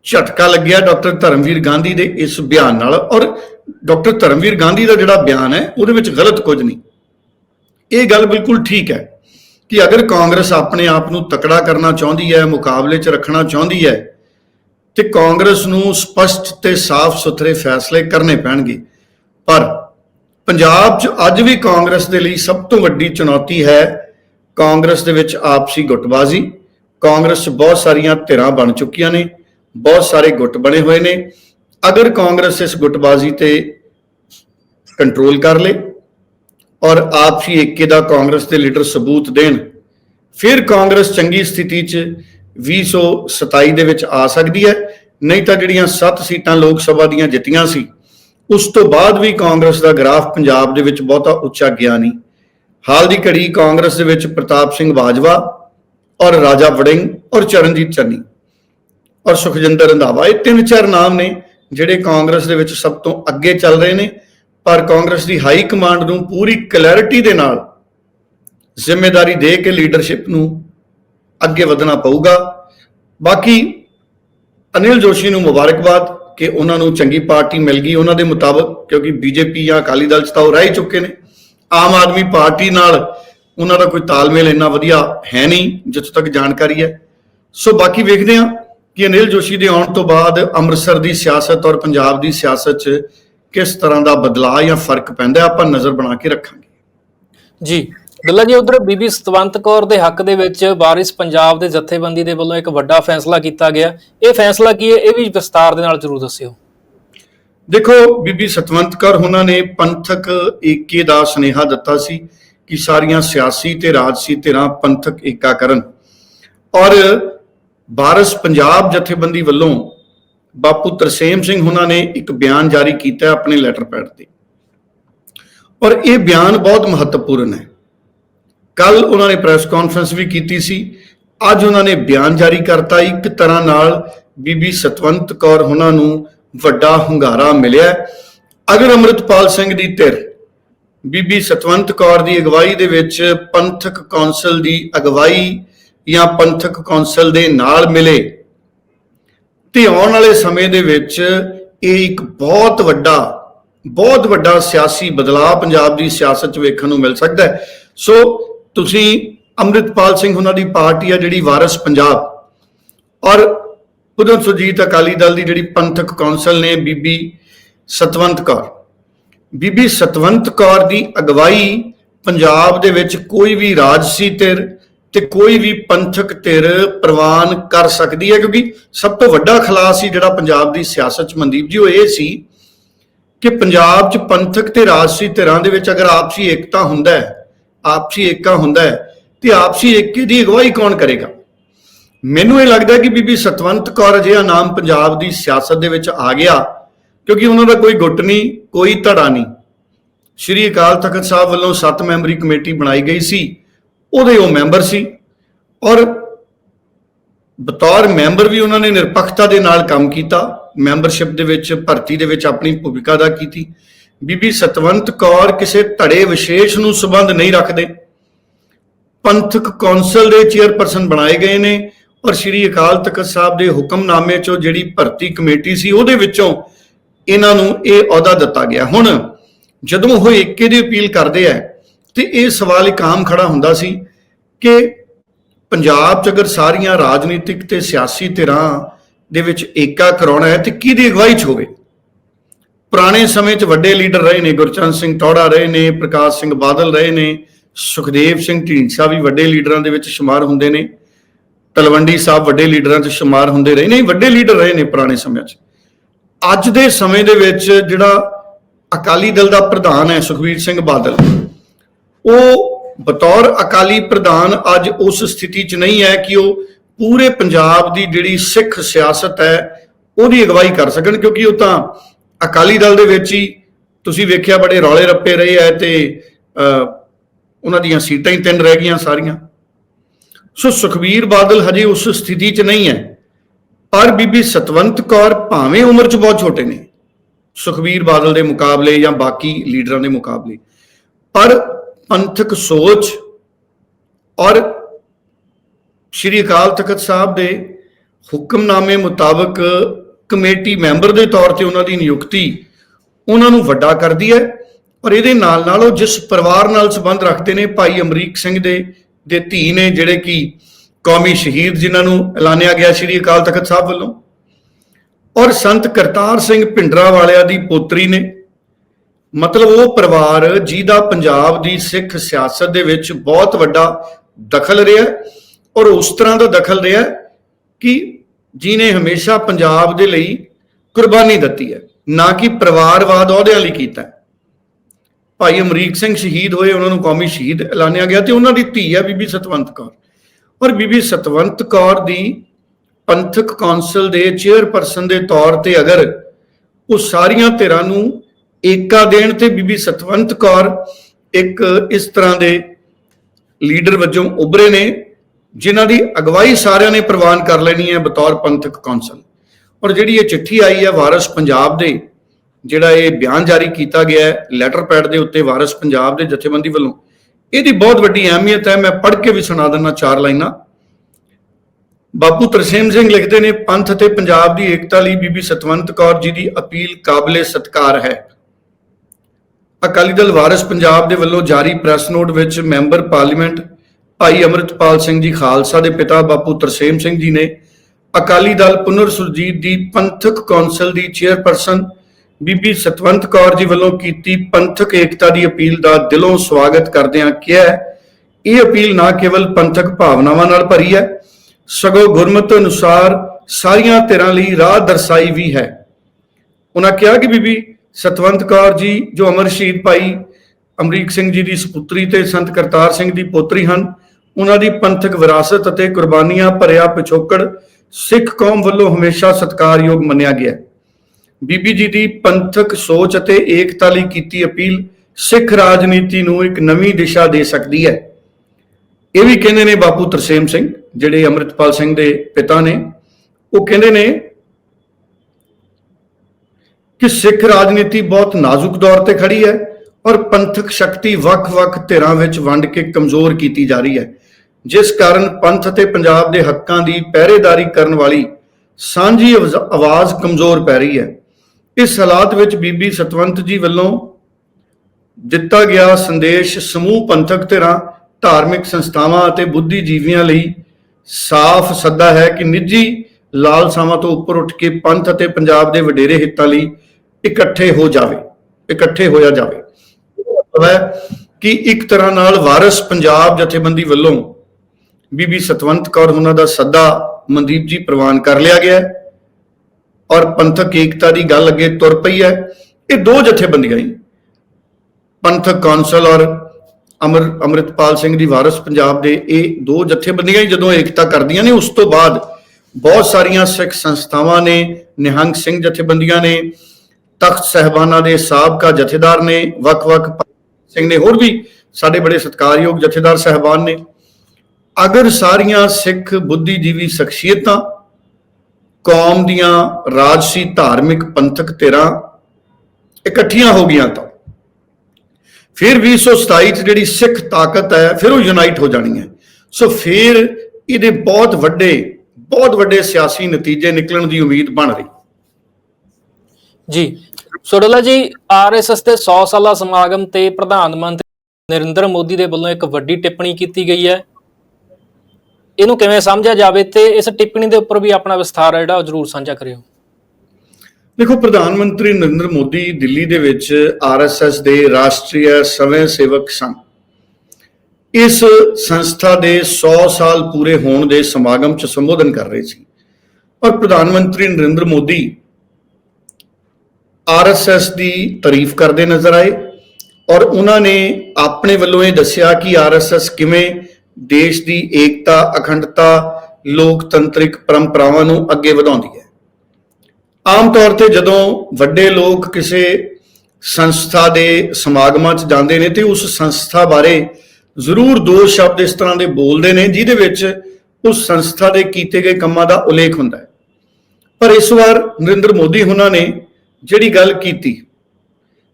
ਝਟਕਾ ਲੱਗਿਆ ਡਾਕਟਰ ਧਰਮਵੀਰ ਗਾਂਧੀ ਦੇ ਇਸ ਬਿਆਨ ਨਾਲ ਔਰ ਡਾਕਟਰ ਧਰਮਵੀਰ ਗਾਂਧੀ ਦਾ ਜਿਹੜਾ ਬਿਆਨ ਹੈ, ਉਹਦੇ ਵਿੱਚ ਗਲਤ ਕੁਝ ਨਹੀਂ। ਇਹ ਗੱਲ ਬਿਲਕੁਲ ਠੀਕ ਹੈ। ਕਿ ਅਗਰ ਕਾਂਗਰਸ ਆਪਣੇ ਆਪ ਨੂੰ ਤਕੜਾ ਕਰਨਾ ਚਾਹੁੰਦੀ ਹੈ, ਮੁਕਾਬਲੇ 'ਚ ਰੱਖਣਾ ਚਾਹੁੰਦੀ ਹੈ, ਤੇ ਕਾਂਗਰਸ ਨੂੰ ਸਪਸ਼ਟ ਤੇ ਸਾਫ਼ ਸੁਥਰੇ ਫੈਸਲੇ ਕਰਨੇ ਪੈਣਗੇ। ਪਰ ਪੰਜਾਬ 'ਚ ਅੱਜ ਵੀ ਕਾਂਗਰਸ ਦੇ ਲਈ ਸਭ ਤੋਂ ਵੱਡੀ ਚੁਣੌਤੀ ਹੈ ਕਾਂਗਰਸ ਦੇ ਵਿੱਚ ਆਪਸੀ ਗੁੱਟਬਾਜ਼ੀ। ਕਾਂਗਰਸ 'ਚ ਬਹੁਤ ਸਾਰੀਆਂ ਧਿਰਾਂ ਬਣ ਚੁੱਕੀਆਂ ਨੇ, ਬਹੁਤ ਸਾਰੇ ਗੁੱਟ ਬਣੇ ਹੋਏ ਨੇ। ਅਗਰ ਕਾਂਗਰਸ ਇਸ ਗੁੱਟਬਾਜ਼ੀ ਤੇ ਕੰਟਰੋਲ ਕਰ ਲੇ ਔਰ ਆਪਸੀ ਏਕੇ ਦਾ ਕਾਂਗਰਸ ਦੇ ਲੀਡਰ ਸਬੂਤ ਦੇਣ। ਫਿਰ ਕਾਂਗਰਸ ਚੰਗੀ ਸਥਿਤੀ 'ਚ 2027 ਦੇ ਵਿੱਚ ਆ ਸਕਦੀ ਹੈ, ਨਹੀਂ ਤਾਂ ਜਿਹੜੀਆਂ 7 ਸੀਟਾਂ ਲੋਕ ਸਭਾ ਦੀਆਂ ਜਿੱਤੀਆਂ ਸੀ, ਉਸ ਤੋਂ ਬਾਅਦ ਵੀ ਕਾਂਗਰਸ ਦਾ ਗ੍ਰਾਫ ਪੰਜਾਬ ਦੇ ਵਿੱਚ ਬਹੁਤਾ ਉੱਚਾ ਗਿਆ ਨਹੀਂ। ਹਾਲ ਦੀ ਘੜੀ ਕਾਂਗਰਸ ਦੇ ਵਿੱਚ ਪ੍ਰਤਾਪ ਸਿੰਘ ਬਾਜਵਾ ਔਰ ਰਾਜਾ ਵੜਿੰਗ ਔਰ ਚਰਨਜੀਤ ਚੰਨੀ ਔਰ ਸੁਖਜਿੰਦਰ ਰੰਧਾਵਾ, ਇਹ ਤਿੰਨ ਚਾਰ ਨਾਮ ਨੇ ਜਿਹੜੇ ਕਾਂਗਰਸ ਦੇ ਵਿੱਚ ਸਭ ਤੋਂ ਅੱਗੇ ਚੱਲ ਰਹੇ ਨੇ। ਪਰ ਕਾਂਗਰਸ ਦੀ ਹਾਈ ਕਮਾਂਡ ਨੂੰ ਪੂਰੀ ਕਲੈਰਿਟੀ ਦੇ ਨਾਲ ਜ਼ਿੰਮੇਵਾਰੀ ਦੇ ਕੇ ਲੀਡਰਸ਼ਿਪ ਨੂੰ ਅੱਗੇ ਵਧਣਾ ਪਊਗਾ। ਬਾਕੀ ਅਨਿਲ ਜੋਸ਼ੀ ਨੂੰ ਮੁਬਾਰਕਬਾਦ ਕਿ ਉਹਨਾਂ ਨੂੰ ਚੰਗੀ ਪਾਰਟੀ ਮਿਲ ਗਈ। ਉਹਨਾਂ ਦੇ ਮੁਤਾਬਕ ਕਿਉਂਕਿ ਬੀਜੇਪੀ ਜਾਂ ਅਕਾਲੀ ਦਲ ਚ ਤਾਂ ਉਹ ਰਹਿ ਹੀ ਚੁੱਕੇ ਨੇ। ਆਮ ਆਦਮੀ ਪਾਰਟੀ ਨਾਲ ਉਹਨਾਂ ਦਾ ਕੋਈ ਤਾਲਮੇਲ ਇੰਨਾ ਵਧੀਆ ਹੈ ਨਹੀਂ, ਜਿੱਥੋਂ ਤੱਕ ਜਾਣਕਾਰੀ ਹੈ। ਸੋ ਬਾਕੀ ਵੇਖਦੇ ਹਾਂ ਕਿ ਅਨਿਲ ਜੋਸ਼ੀ ਦੇ ਆਉਣ ਤੋਂ ਬਾਅਦ ਅੰਮ੍ਰਿਤਸਰ ਦੀ ਸਿਆਸਤ ਔਰ ਪੰਜਾਬ ਦੀ ਸਿਆਸਤ 'ਚ ਕਿਸ ਤਰ੍ਹਾਂ ਦਾ ਬਦਲਾਅ ਜਾਂ ਫ਼ਰਕ ਪੈਂਦਾ ਆਪਾਂ ਨਜ਼ਰ ਬਣਾ ਕੇ ਰੱਖਾਂਗੇ। ਜੀ ਗੱਲਾਂ ਜੀ ਉਧਰ ਬੀਬੀ ਸਤਵੰਤ ਕੌਰ ਦੇ ਹੱਕ ਦੇ ਵਿੱਚ ਵਾਰਿਸ ਪੰਜਾਬ ਦੇ ਜਥੇਬੰਦੀ ਦੇ ਵੱਲੋਂ ਇੱਕ ਵੱਡਾ ਫੈਸਲਾ ਕੀਤਾ ਗਿਆ। ਇਹ ਫੈਸਲਾ ਕੀ ਹੈ ਇਹ ਵੀ ਵਿਸਤਾਰ ਦੇ ਨਾਲ ਜਰੂਰ ਦੱਸਿਓ। ਦੇਖੋ ਬੀਬੀ ਸਤਵੰਤ ਕੌਰ ਉਹਨਾਂ ਨੇ ਪੰਥਕ ਏਕੇ ਦਾ ਸੁਨੇਹਾ ਦਿੱਤਾ ਸੀ ਕਿ ਸਾਰੀਆਂ ਸਿਆਸੀ ਤੇ ਰਾਜਸੀ ਧਿਰਾਂ ਪੰਥਕ ਏਕਾ ਕਰਨ ਔਰ ਵਾਰਿਸ ਪੰਜਾਬ ਜਥੇਬੰਦੀ ਵੱਲੋਂ ਬਾਪੂ ਤਰਸੇਮ ਸਿੰਘ ਉਹਨਾਂ ਨੇ ਇੱਕ ਬਿਆਨ ਜਾਰੀ ਕੀਤਾ ਆਪਣੇ ਲੈਟਰ ਪੈਡ ਤੇ। ਔਰ ਇਹ ਬਿਆਨ ਬਹੁਤ ਮਹੱਤਵਪੂਰਨ ਹੈ। ਕੱਲ ਉਹਨਾਂ ਨੇ ਪ੍ਰੈਸ ਕਾਨਫਰੰਸ ਵੀ ਕੀਤੀ ਸੀ। ਅੱਜ ਉਹਨਾਂ ਨੇ ਬਿਆਨ ਜਾਰੀ ਕਰਤਾ। ਇੱਕ ਤਰ੍ਹਾਂ ਨਾਲ ਬੀਬੀ ਸਤਵੰਤ ਕੌਰ ਉਹਨਾਂ ਨੂੰ ਵੱਡਾ ਹੁੰਗਾਰਾ ਮਿਲਿਆ। ਅਗਰ ਅੰਮ੍ਰਿਤਪਾਲ ਸਿੰਘ ਦੀ ਧਿਰ ਬੀਬੀ ਸਤਵੰਤ ਕੌਰ ਦੀ ਅਗਵਾਈ ਦੇ ਵਿੱਚ ਪੰਥਕ ਕੌਂਸਲ ਦੀ ਅਗਵਾਈ ਜਾਂ ਪੰਥਕ ਕੌਂਸਲ ਦੇ ਨਾਲ ਮਿਲੇ ਤੇ ਆਉਣ ਵਾਲੇ ਸਮੇਂ ਦੇ ਵਿੱਚ ਇਹ ਇੱਕ ਬਹੁਤ ਵੱਡਾ ਬਹੁਤ ਵੱਡਾ ਸਿਆਸੀ ਬਦਲਾਅ ਪੰਜਾਬ ਦੀ ਸਿਆਸਤ 'ਚ ਵੇਖਣ ਨੂੰ ਮਿਲ ਸਕਦਾ ਹੈ। ਸੋ ਤੁਸੀਂ ਅੰਮ੍ਰਿਤਪਾਲ ਸਿੰਘ ਉਹਨਾਂ ਦੀ ਪਾਰਟੀ ਆ ਜਿਹੜੀ ਵਾਰਿਸ ਪੰਜਾਬ ਔਰ ਉਦੋਂ ਸੁਜੀਤ ਅਕਾਲੀ ਦਲ ਦੀ ਜਿਹੜੀ ਪੰਥਕ ਕੌਂਸਲ ਨੇ ਬੀਬੀ ਸਤਵੰਤ ਕੌਰ। ਬੀਬੀ ਸਤਵੰਤ ਕੌਰ ਦੀ ਅਗਵਾਈ ਪੰਜਾਬ ਦੇ ਵਿੱਚ ਕੋਈ ਵੀ ਰਾਜਸੀ ਧਿਰ ਤੇ ਕੋਈ ਵੀ ਪੰਥਕ ਧਿਰ ਪ੍ਰਵਾਨ ਕਰ ਸਕਦੀ ਹੈ, ਕਿਉਂਕਿ ਸਭ ਤੋਂ ਵੱਡਾ ਖਲਾਸ ਸੀ ਜਿਹੜਾ ਪੰਜਾਬ ਦੀ ਸਿਆਸਤ ਚ ਮਨਦੀਪ ਜੀ, ਉਹ ਇਹ ਸੀ ਕਿ ਪੰਜਾਬ ਚ ਪੰਥਕ ਤੇ ਰਾਜਸੀ ਧਿਰਾਂ ਦੇ ਵਿੱਚ ਅਗਰ ਆਪਸੀ ਏਕਤਾ ਹੁੰਦਾ ਹੈ, ਆਪਸੀ ਏਕਾ ਹੁੰਦਾ ਹੈ, ਤੇ ਆਪਸੀ ਏਕੇ ਦੀ ਅਗਵਾਈ ਕੌਣ ਕਰੇਗਾ? ਮੈਨੂੰ ਇਹ ਲੱਗਦਾ ਕਿ ਬੀਬੀ ਸਤਵੰਤ ਕੌਰ ਅਜਿਹਾ ਨਾਮ ਪੰਜਾਬ ਦੀ ਸਿਆਸਤ ਦੇ ਵਿੱਚ ਆ ਗਿਆ, ਕਿਉਂਕਿ ਉਹਨਾਂ ਦਾ ਕੋਈ ਗੁੱਟ ਨਹੀਂ, ਕੋਈ ਧੜਾ ਨਹੀਂ। ਸ਼੍ਰੀ ਅਕਾਲ ਤਖਤ ਸਾਹਿਬ ਵੱਲੋਂ 7 ਮੈਂਬਰੀ ਕਮੇਟੀ ਬਣਾਈ ਗਈ ਸੀ। ਉਹਦੇ ਉਹ ਮੈਂਬਰ ਸੀ ਔਰ ਬਤੌਰ ਮੈਂਬਰ ਵੀ ਉਹਨਾਂ ਨੇ ਨਿਰਪੱਖਤਾ ਦੇ ਨਾਲ ਕੰਮ ਕੀਤਾ, ਮੈਂਬਰਸ਼ਿਪ ਦੇ ਵਿੱਚ, ਭਰਤੀ ਦੇ ਵਿੱਚ ਆਪਣੀ ਭੂਮਿਕਾ ਅਦਾ ਕੀਤੀ। ਬੀਬੀ ਸਤਵੰਤ ਕੌਰ ਕਿਸੇ ਧੜੇ ਵਿਸ਼ੇਸ਼ ਨੂੰ ਸੰਬੰਧ ਨਹੀਂ ਰੱਖਦੇ। ਪੰਥਕ ਕੌਂਸਲ ਦੇ ਚੇਅਰਪਰਸਨ ਬਣਾਏ ਗਏ ਨੇ ਔਰ ਸ਼੍ਰੀ ਅਕਾਲ ਤਖਤ ਸਾਹਿਬ ਦੇ ਹੁਕਮਨਾਮੇ ਚੋਂ ਜਿਹੜੀ ਭਰਤੀ ਕਮੇਟੀ ਸੀ, ਉਹਦੇ ਵਿੱਚੋਂ ਇਹਨਾਂ ਨੂੰ ਇਹ ਅਹੁਦਾ ਦਿੱਤਾ ਗਿਆ। ਹੁਣ ਜਦੋਂ ਉਹ ਏਕੇ ਦੀ ਅਪੀਲ ਕਰਦੇ ਆ ਤੇ ਇਹ ਸਵਾਲ ਇੱਕ ਆਮ ਖੜਾ ਹੁੰਦਾ ਸੀ ਕਿ ਪੰਜਾਬ 'ਚ ਅਗਰ ਸਾਰੀਆਂ ਰਾਜਨੀਤਿਕ ਤੇ ਸਿਆਸੀ ਧਿਰਾਂ ਦੇ ਵਿੱਚ ਏਕਾ ਕਰਾਉਣਾ ਹੈ ਤੇ ਕਿਹਦੀ ਅਗਵਾਈ 'ਚ ਹੋਵੇ? ਪੁਰਾਣੇ ਸਮੇਂ 'ਚ ਵੱਡੇ ਲੀਡਰ ਰਹੇ ਨੇ, ਗੁਰਚਰਨ ਸਿੰਘ ਟੌੜਾ ਰਹੇ ਨੇ, ਪ੍ਰਕਾਸ਼ ਸਿੰਘ ਬਾਦਲ ਰਹੇ ਨੇ, ਸੁਖਦੇਵ ਸਿੰਘ ਢੀਂਡਸਾ ਵੀ ਵੱਡੇ ਲੀਡਰਾਂ ਦੇ ਵਿੱਚ ਸ਼ੁਮਾਰ ਹੁੰਦੇ ਨੇ, ਤਲਵੰਡੀ ਸਾਹਿਬ ਵੱਡੇ ਲੀਡਰਾਂ 'ਚ ਸ਼ੁਮਾਰ ਹੁੰਦੇ ਰਹੇ ਨੇ ਵੱਡੇ ਲੀਡਰ ਰਹੇ ਨੇ ਪੁਰਾਣੇ ਸਮਿਆਂ 'ਚ। ਅੱਜ ਦੇ ਸਮੇਂ ਦੇ ਵਿੱਚ ਜਿਹੜਾ ਅਕਾਲੀ ਦਲ ਦਾ ਪ੍ਰਧਾਨ ਹੈ ਸੁਖਬੀਰ ਸਿੰਘ ਬਾਦਲ ਉਹ ਬਤੌਰ ਅਕਾਲੀ ਪ੍ਰਧਾਨ ਅੱਜ ਉਸ ਸਥਿਤੀ 'ਚ ਨਹੀਂ ਹੈ ਕਿ ਉਹ ਪੂਰੇ ਪੰਜਾਬ ਦੀ ਜਿਹੜੀ ਸਿੱਖ ਸਿਆਸਤ ਹੈ, ਉਹਦੀ ਅਗਵਾਈ ਕਰ ਸਕਣ, ਕਿਉਂਕਿ ਉਹ ਤਾਂ ਅਕਾਲੀ ਦਲ ਦੇ ਵਿੱਚ ਹੀ, ਤੁਸੀਂ ਵੇਖਿਆ ਬੜੇ ਰੌਲੇ ਰੱਪੇ ਰਹੇ ਐ ਤੇ ਉਹਨਾਂ ਦੀਆਂ ਸੀਟਾਂ ਹੀ ਤਿੰਨ ਰਹਿ ਗਈਆਂ ਸਾਰੀਆਂ। ਸੋ ਸੁਖਬੀਰ ਬਾਦਲ ਹਜੇ ਉਸ ਸਥਿਤੀ 'ਚ ਨਹੀਂ ਹੈ, ਪਰ ਬੀਬੀ ਸਤਵੰਤ ਕੌਰ ਭਾਵੇਂ ਉਮਰ 'ਚ ਬਹੁਤ ਛੋਟੇ ਨੇ, ਸੁਖਬੀਰ ਬਾਦਲ ਦੇ ਮੁਕਾਬਲੇ ਜਾਂ ਬਾਕੀ ਲੀਡਰਾਂ ਦੇ ਮੁਕਾਬਲੇ, ਪਰ ਪੰਥਕ ਸੋਚ ਔਰ ਸ਼੍ਰੀ ਅਕਾਲ ਤਖਤ ਸਾਹਿਬ ਦੇ ਹੁਕਮਨਾਮੇ ਮੁਤਾਬਕ ਕਮੇਟੀ ਮੈਂਬਰ ਦੇ ਤੌਰ ਤੇ ਉਹਨਾਂ ਦੀ ਨਿਯੁਕਤੀ ਉਹਨਾਂ ਨੂੰ ਵੱਡਾ ਕਰਦੀ ਹੈ ਔਰ ਇਹਦੇ ਨਾਲ ਨਾਲ ਉਹ ਜਿਸ ਪਰਿਵਾਰ ਨਾਲ ਸੰਬੰਧ ਰੱਖਦੇ ਨੇ, ਭਾਈ ਅਮਰੀਕ ਸਿੰਘ ਦੇ ਦੇ ਧੀ ਨੇ ਜਿਹੜੇ ਕਿ ਕੌਮੀ ਸ਼ਹੀਦ ਜਿਨ੍ਹਾਂ ਨੂੰ ਐਲਾਨਿਆ ਗਿਆ ਸ਼੍ਰੀ ਅਕਾਲ ਤਖਤ ਸਾਹਿਬ ਵੱਲੋਂ ਔਰ ਸੰਤ ਕਰਤਾਰ ਸਿੰਘ ਭਿੰਡਰਾ ਵਾਲਿਆਂ ਦੀ ਪੋਤਰੀ ਨੇ ਮਤਲਬ ਉਹ ਪਰਿਵਾਰ ਜਿਹਦਾ ਪੰਜਾਬ ਦੀ ਸਿੱਖ ਸਿਆਸਤ ਦੇ ਵਿੱਚ ਬਹੁਤ ਵੱਡਾ ਦਖਲ ਰਿਹਾ ਔਰ ਉਸ ਤਰ੍ਹਾਂ ਦਾ ਦਖਲ ਰਿਹਾ ਕਿ ਜਿਨੇ ਹਮੇਸ਼ਾ ਪੰਜਾਬ ਦੇ ਲਈ ਕੁਰਬਾਨੀ ਦਿੱਤੀ ਹੈ, ਨਾ ਕਿ ਪਰਿਵਾਰਵਾਦ ਅਹੁਦਿਆਂ ਲਈ ਕੀਤਾ ਭਾਈ ਅਮਰੀਕ ਸਿੰਘ ਸ਼ਹੀਦ ਹੋਏ, ਉਹਨਾਂ ਨੂੰ ਕੌਮੀ ਸ਼ਹੀਦ ਐਲਾਨਿਆ ਗਿਆ ਤੇ ਉਹਨਾਂ ਦੀ ਧੀ ਹੈ ਬੀਬੀ ਸਤਵੰਤ ਕੌਰ। ਔਰ ਬੀਬੀ ਸਤਵੰਤ ਕੌਰ ਦੀ ਪੰਥਕ ਕੌਂਸਲ ਦੇ ਚੇਅਰਪਰਸਨ ਦੇ ਤੌਰ ਤੇ ਅਗਰ ਉਹ ਸਾਰੀਆਂ ਧਿਰਾਂ ਨੂੰ ਏਕਾ ਦੇਣ ਤੇ ਬੀਬੀ ਸਤਵੰਤ ਕੌਰ ਇੱਕ ਇਸ ਤਰ੍ਹਾਂ ਦੇ ਲੀਡਰ ਵਜੋਂ ਉਭਰੇ ਨੇ, ਜਿਨ੍ਹਾਂ ਦੀ ਅਗਵਾਈ ਸਾਰਿਆਂ ਨੇ ਪ੍ਰਵਾਨ ਕਰ ਲੈਣੀ ਹੈ ਬਤੌਰ ਪੰਥਕ ਕੌਂਸਲ। ਔਰ ਜਿਹੜੀ ਇਹ ਚਿੱਠੀ ਆਈ ਹੈ ਵਾਰਸ ਪੰਜਾਬ ਦੇ, ਜਿਹੜਾ ਇਹ ਬਿਆਨ ਜਾਰੀ ਕੀਤਾ ਗਿਆ ਹੈ ਲੈਟਰ ਪੈਡ ਦੇ ਉੱਤੇ ਵਾਰਸ ਪੰਜਾਬ ਦੇ ਜਥੇਬੰਦੀ ਵੱਲੋਂ, ਇਹਦੀ ਬਹੁਤ ਵੱਡੀ ਅਹਿਮੀਅਤ ਹੈ, ਮੈਂ ਪੜ੍ਹ ਕੇ ਵੀ ਸੁਣਾ ਦਿੰਦਾ ਚਾਰ ਲਾਈਨਾਂ। ਬਾਪੂ ਤਰਸੇਮ ਸਿੰਘ ਲਿਖਦੇ ਨੇ, ਪੰਥ ਅਤੇ ਪੰਜਾਬ ਦੀ ਏਕਤਾ ਲਈ ਬੀਬੀ ਸਤਵੰਤ ਕੌਰ ਜੀ ਦੀ ਅਪੀਲ ਕਾਬਲੇ ਸਤਿਕਾਰ ਹੈ। ਅਕਾਲੀ ਦਲ ਵਾਰਿਸ ਪੰਜਾਬ ਦੇ ਵੱਲੋਂ ਜਾਰੀ ਪ੍ਰੈਸ ਨੋਟ ਵਿੱਚ ਮੈਂਬਰ ਪਾਰਲੀਮੈਂਟ ਭਾਈ ਅਮਰਿਤਪਾਲ ਸਿੰਘ ਜੀ ਖਾਲਸਾ ਦੇ ਪਿਤਾ ਬਾਪੂ ਤਰਸੇਮ ਸਿੰਘ ਜੀ ਨੇ ਅਕਾਲੀ ਦਲ ਪੁਨਰ ਸੁਰਜੀਤ ਦੀ ਪੰਥਕ ਕੌਂਸਲ ਦੀ ਚੇਅਰਪਰਸਨ ਬੀਬੀ ਸਤਵੰਤ ਕੌਰ ਜੀ ਵੱਲੋਂ ਕੀਤੀ ਪੰਥਕ ਏਕਤਾ ਦੀ ਅਪੀਲ ਦਾ ਦਿਲੋਂ ਸਵਾਗਤ ਕਰਦਿਆਂ ਕਿਹਾ ਇਹ ਅਪੀਲ ਨਾ ਕੇਵਲ ਪੰਥਕ ਭਾਵਨਾਵਾਂ ਨਾਲ ਭਰੀ ਹੈ, ਸਗੋਂ ਗੁਰਮਤਿ ਅਨੁਸਾਰ ਸਾਰੀਆਂ ਧਿਰਾਂ ਲਈ ਰਾਹ ਦਰਸਾਈ ਵੀ ਹੈ। ਉਹਨਾਂ ਕਿਹਾ ਕਿ ਬੀਬੀ ਸਤਵੰਤ ਕੌਰ ਜੀ, ਜੋ ਅਮਰ ਸ਼ਹੀਦ ਭਾਈ ਅਮਰੀਕ ਸਿੰਘ ਜੀ ਦੀ ਸੁਪੁੱਤਰੀ ਤੇ ਸੰਤ ਕਰਤਾਰ ਸਿੰਘ ਦੀ ਪੋਤਰੀ ਹਨ, ਉਹਨਾਂ ਦੀ ਪੰਥਕ ਵਿਰਾਸਤ ਅਤੇ ਕੁਰਬਾਨੀਆਂ ਭਰਿਆ ਪਿਛੋਕੜ ਸਿੱਖ ਕੌਮ ਵੱਲੋਂ ਹਮੇਸ਼ਾ ਸਤਿਕਾਰਯੋਗ ਮੰਨਿਆ ਗਿਆ ਬੀਬੀ ਜੀ ਦੀ ਪੰਥਕ ਸੋਚ ਅਤੇ ਏਕਤਾ ਲਈ ਕੀਤੀ ਅਪੀਲ ਸਿੱਖ ਰਾਜਨੀਤੀ ਨੂੰ ਇੱਕ ਨਵੀਂ ਦਿਸ਼ਾ ਦੇ ਸਕਦੀ ਹੈ। ਇਹ ਵੀ ਕਹਿੰਦੇ ਨੇ ਬਾਪੂ ਤਰਸੇਮ ਸਿੰਘ, ਜਿਹੜੇ ਅੰਮ੍ਰਿਤਪਾਲ ਸਿੰਘ ਦੇ ਪਿਤਾ ਨੇ। ਉਹ ਕਹਿੰਦੇ ਨੇ ਕਿ ਸਿੱਖ ਰਾਜਨੀਤੀ ਬਹੁਤ ਨਾਜ਼ੁਕ ਦੌਰ ਤੇ ਖੜੀ ਹੈ ਔਰ ਪੰਥਕ ਸ਼ਕਤੀ ਵੱਖ-ਵੱਖ ਧਿਰਾਂ ਵਿੱਚ ਵੰਡ ਕੇ ਕਮਜ਼ੋਰ ਕੀਤੀ ਜਾ ਰਹੀ ਹੈ। ਜਿਸ ਕਾਰਨ ਪੰਥ ਅਤੇ ਪੰਜਾਬ ਦੇ ਹੱਕਾਂ ਦੀ ਪਹਿਰੇਦਾਰੀ ਕਰਨ ਵਾਲੀ ਸਾਂਝੀ ਆਵਾਜ਼- ਕਮਜ਼ੋਰ ਪੈ ਰਹੀ ਹੈ। ਇਸ ਹਾਲਾਤ ਵਿੱਚ ਬੀਬੀ ਸਤਵੰਤ ਜੀ ਵੱਲੋਂ ਦਿੱਤਾ ਗਿਆ ਸੰਦੇਸ਼ ਸਮੂਹ ਪੰਥਕ ਧਿਰਾਂ, ਧਾਰਮਿਕ ਸੰਸਥਾਵਾਂ ਅਤੇ ਬੁੱਧੀਜੀਵੀਆਂ ਲਈ ਸਾਫ਼ ਸੱਦਾ ਹੈ ਕਿ ਨਿੱਜੀ ਲਾਲਸਾਵਾਂ ਤੋਂ ਉੱਪਰ ਉੱਠ ਕੇ ਪੰਥ ਅਤੇ ਪੰਜਾਬ ਦੇ ਵਡੇਰੇ ਹਿੱਤਾਂ ਲਈ ਇਕੱਠੇ ਹੋ ਜਾਵੇ, ਇਕੱਠੇ ਹੋਇਆ ਜਾਵੇ। ਹੈ ਕਿ ਇੱਕ ਤਰ੍ਹਾਂ ਨਾਲ ਵਾਰਿਸ ਪੰਜਾਬ ਜਥੇਬੰਦੀ ਵੱਲੋਂ ਬੀਬੀ ਸਤਵੰਤ ਕੌਰ ਉਹਨਾਂ ਦਾ ਸੱਦਾ ਮਨਦੀਪ ਜੀ ਪ੍ਰਵਾਨ ਕਰ ਲਿਆ ਗਿਆ ਔਰ ਪੰਥਕ ਏਕਤਾ ਦੀ ਗੱਲ ਅੱਗੇ ਤੁਰ ਪਈ ਹੈ। ਇਹ ਦੋ ਜਥੇਬੰਦੀਆਂ ਹੀ, ਪੰਥਕ ਕੌਂਸਲ ਔਰ ਅਮਰ, ਅਮਰਿਤਪਾਲ ਸਿੰਘ ਦੀ ਵਾਰਿਸ ਪੰਜਾਬ ਦੇ ਇਹ ਦੋ ਜਥੇਬੰਦੀਆਂ ਹੀ ਜਦੋਂ ਏਕਤਾ ਕਰਦੀਆਂ ਨੇ, ਉਸ ਤੋਂ ਬਾਅਦ ਬਹੁਤ ਸਾਰੀਆਂ ਸਿੱਖ ਸੰਸਥਾਵਾਂ ਨੇ, ਨਿਹੰਗ ਸਿੰਘ ਜਥੇਬੰਦੀਆਂ ਨੇ ਤਖਤ ਸਹਿਬਾਨਾਂ ਦੇ ਸਾਬਕਾ ਜਥੇਦਾਰ ਨੇ, ਵੱਖ-ਵੱਖ ਸਿੰਘ ਨੇ, ਹੋਰ ਵੀ ਸਾਡੇ ਬੜੇ ਸਤਿਕਾਰਯੋਗ ਜਥੇਦਾਰ ਸਹਿਬਾਨ ਨੇ। ਅਗਰ ਸਾਰੀਆਂ ਸਿੱਖ ਬੁੱਧੀਜੀਵੀ ਸ਼ਖਸੀਅਤਾਂ ਕੌਮ ਦੀਆਂ ਰਾਜਸੀ ਧਾਰਮਿਕ ਪੰਥਕ ਧਿਰਾਂ ਇਕੱਠੀਆਂ ਹੋ ਗਈਆਂ ਤਾਂ ਫਿਰ 2027 ਚ ਜਿਹੜੀ ਸਿੱਖ ਤਾਕਤ ਹੈ, ਫਿਰ ਉਹ ਯੂਨਾਈਟ ਹੋ ਜਾਣੀ ਹੈ। ਸੋ ਫਿਰ ਇਹਦੇ ਬਹੁਤ ਵੱਡੇ ਬਹੁਤ ਵੱਡੇ ਸਿਆਸੀ ਨਤੀਜੇ ਨਿਕਲਣ ਦੀ ਉਮੀਦ ਬਣ ਰਹੀ। ਜੀ। ਸੋਡਲਾ ਜੀ ਆਰਐਸਐਸ ਦੇ 100 ਸਾਲਾ ਸਮਾਗਮ ਤੇ ਪ੍ਰਧਾਨ ਮੰਤਰੀ ਨਰਿੰਦਰ ਮੋਦੀ ਦੇ ਵੱਲੋਂ ਇੱਕ ਵੱਡੀ ਟਿੱਪਣੀ ਕੀਤੀ ਗਈ ਹੈ। ਇਹਨੂੰ ਕਿਵੇਂ ਸਮਝਿਆ ਜਾਵੇ ਤੇ ਇਸ ਟਿੱਪਣੀ ਦੇ ਉੱਪਰ ਵੀ ਆਪਣਾ ਵਿਸਥਾਰ ਹੈ ਜਿਹੜਾ ਉਹ ਜ਼ਰੂਰ ਸਾਂਝਾ ਕਰਿਓ। ਦੇਖੋ, ਪ੍ਰਧਾਨ ਮੰਤਰੀ ਨਰਿੰਦਰ ਮੋਦੀ ਦਿੱਲੀ ਦੇ ਵਿੱਚ ਆਰਐਸਐਸ ਦੇ ਰਾਸ਼ਟਰੀ ਸਵੈ ਸੇਵਕ ਸੰਘ ਇਸ ਸੰਸਥਾ ਦੇ 100 ਸਾਲ ਪੂਰੇ ਹੋਣ ਦੇ ਸਮਾਗਮ 'ਚ ਸੰਬੋਧਨ ਕਰ ਰਹੇ ਸੀ। ਔਰ ਪ੍ਰਧਾਨ ਮੰਤਰੀ ਨਰਿੰਦਰ ਮੋਦੀ ਆਰਐਸਐਸ ਦੀ ਤਾਰੀਫ ਕਰਦੇ ਨਜ਼ਰ ਆਏ ਔਰ ਉਹਨਾਂ ਨੇ ਆਪਣੇ ਵੱਲੋਂ ਇਹ ਦੱਸਿਆ ਕਿ ਆਰਐਸਐਸ ਕਿਵੇਂ ਦੇਸ਼ ਦੀ ਏਕਤਾ, ਅਖੰਡਤਾ, ਲੋਕਤੰਤਰਿਕ ਪਰੰਪਰਾਵਾਂ ਨੂੰ ਅੱਗੇ ਵਧਾਉਂਦੀ ਹੈ। ਆਮ ਤੌਰ ਤੇ ਜਦੋਂ ਵੱਡੇ ਲੋਕ ਕਿਸੇ ਸੰਸਥਾ ਦੇ ਸਮਾਗਮਾਂ 'ਚ ਜਾਂਦੇ ਨੇ ਤੇ ਉਸ ਸੰਸਥਾ ਬਾਰੇ ਜ਼ਰੂਰ ਦੋ ਸ਼ਬਦ ਇਸ ਤਰ੍ਹਾਂ ਦੇ ਬੋਲਦੇ ਨੇ ਜਿਹਦੇ ਵਿੱਚ ਉਸ ਸੰਸਥਾ ਦੇ ਕੀਤੇ ਗਏ ਕੰਮਾਂ ਦਾ ਉਲੇਖ ਹੁੰਦਾ ਹੈ। ਪਰ ਇਸ ਵਾਰ ਨਰਿੰਦਰ ਮੋਦੀ ਹੁਣਾਂ ਨੇ ਜਿਹੜੀ ਗੱਲ ਕੀਤੀ,